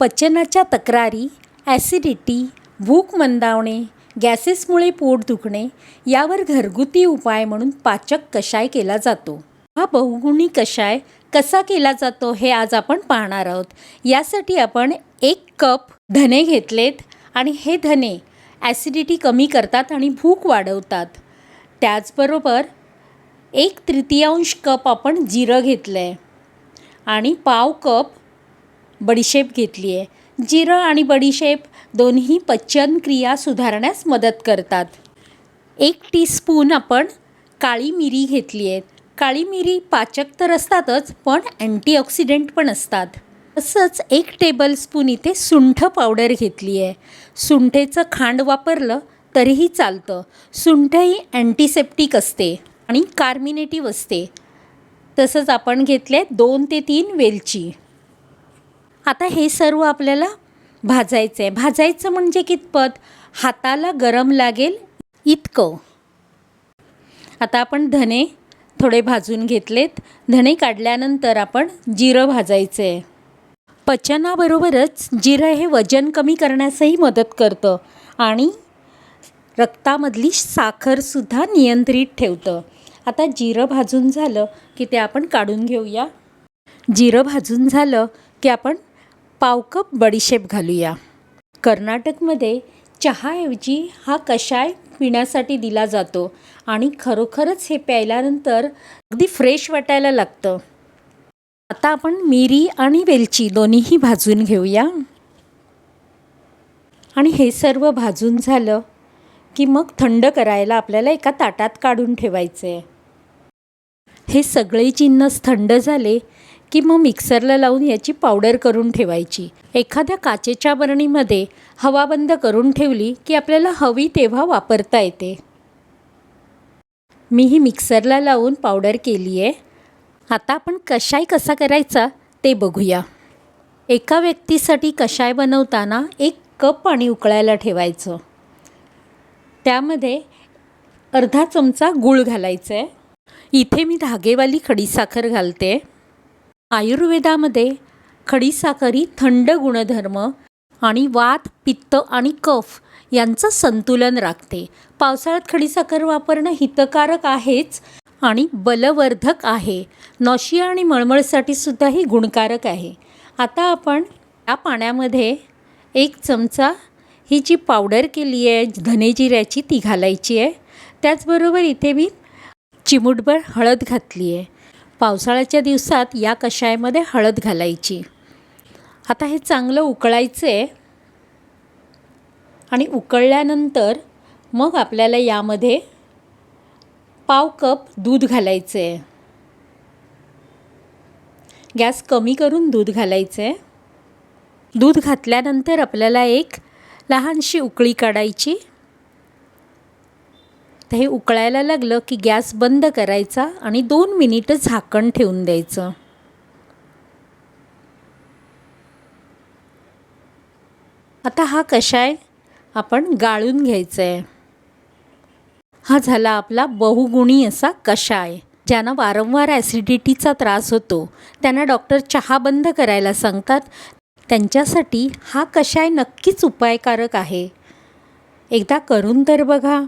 पचनाच्या तक्रारी ॲसिडिटी भूक मंदावणे गॅसेसमुळे पोट दुखणे यावर घरगुती उपाय म्हणून पाचक कषाय केला जातो. हा बहुगुणी कषाय कसा केला जातो हे आज आपण पाहणार आहोत. यासाठी आपण एक कप धने घेतलेत आणि हे धने ॲसिडिटी कमी करतात आणि भूक वाढवतात. त्याचबरोबर एक तृतीयांश कप आपण जिरं घेतलं आहे आणि पाव कप बडीशेप घेतली आहे जिरं आणि बडीशेप दोन्ही पचनक्रिया सुधारण्यास मदत करतात. एक टीस्पून आपण काळी मिरी घेतली आहे काळी मिरी पाचक तर असतातच पण अँटीऑक्सिडेंट पण असतात. तसंच एक टेबलस्पून इथे सुंठ पावडर घेतली आहे सुंठेचं खांड वापरलं तरीही चालतं. सुंठ ही अँटीसेप्टिक असते आणि कार्मिनेटिव्ह असते. तसंच आपण घेतले दोन ते तीन वेलची. आता हे सर्व आपल्याला भाजायचं आहे भाजायचं म्हणजे कितपत? हाताला गरम लागेल इतकं. आता आपण धने थोडे भाजून घेतलेत. धने काढल्यानंतर आपण जिरं भाजायचं आहे पचनाबरोबरच जिरं हे वजन कमी करण्यासही मदत करतं आणि रक्तामधली साखरसुद्धा नियंत्रित ठेवतं. आता जिरं भाजून झालं की ते आपण काढून घेऊया. जिरं भाजून झालं की आपण पाव कप बडीशेप घालूया. कर्नाटकमध्ये चहाऐवजी हा कषाय पिण्यासाठी दिला जातो आणि खरोखरच हे प्यायल्यानंतर अगदी फ्रेश वाटायला लागतं. आता आपण मिरी आणि वेलची दोन्हीही भाजून घेऊया. आणि हे सर्व भाजून झालं की मग थंड करायला आपल्याला एका ताटात काढून ठेवायचं आहे हे सगळे जिन्नस थंड झाले की मग मिक्सरला लावून याची पावडर करून ठेवायची. एखाद्या काचेच्या बरणीमध्ये हवा बंद करून ठेवली की आपल्याला हवी तेव्हा वापरता येते. मी ही मिक्सरला लावून पावडर केली आहे. आता आपण कशाय कसा करायचा ते बघूया. एका व्यक्तीसाठी कशाय बनवताना एक कप पाणी उकळायला ठेवायचं. त्यामध्ये अर्धा चमचा गूळ घालायचं आहे इथे मी धागेवाली खडीसाखर घालते. आयुर्वेदामध्ये खडीसाखरी थंड गुणधर्म आणि वात पित्त आणि कफ यांचं संतुलन राखते. पावसाळ्यात खडीसाखर वापरणं हितकारक आहेच आणि बलवर्धक आहे. नॉशिया आणि मळमळसाठी सुद्धा ही गुणकारक आहे. आता आपण या पाण्यामध्ये एक चमचा ही जी पावडर केली आहे धने जिऱ्याची ती घालायची आहे. त्याचबरोबर इथे मी चिमूटभर हळद घातली आहे. पावसाळ्याच्या दिवसात या कषायामध्ये हळद घालायची. आता हे चांगलं उकळायचं आहे आणि उकळल्यानंतर मग आपल्याला यामध्ये पाव कप दूध घालायचं आहे गॅस कमी करून दूध घालायचं आहे दूध घातल्यानंतर आपल्याला एक लहानशी उकळी काढायची. तर हे उकळायला लागलं की गॅस बंद करायचा आणि दोन मिनिटं झाकण ठेवून द्यायचं. आता हा कषाय आपण गाळून घ्यायचा आहे हा झाला आपला बहुगुणी असा कषाय ज्यांना वारंवार ॲसिडिटीचा त्रास होतो. त्यांना डॉक्टर चहा बंद करायला सांगतात. त्यांच्यासाठी हा कषाय नक्कीच उपायकारक आहे. एकदा करून तर बघा.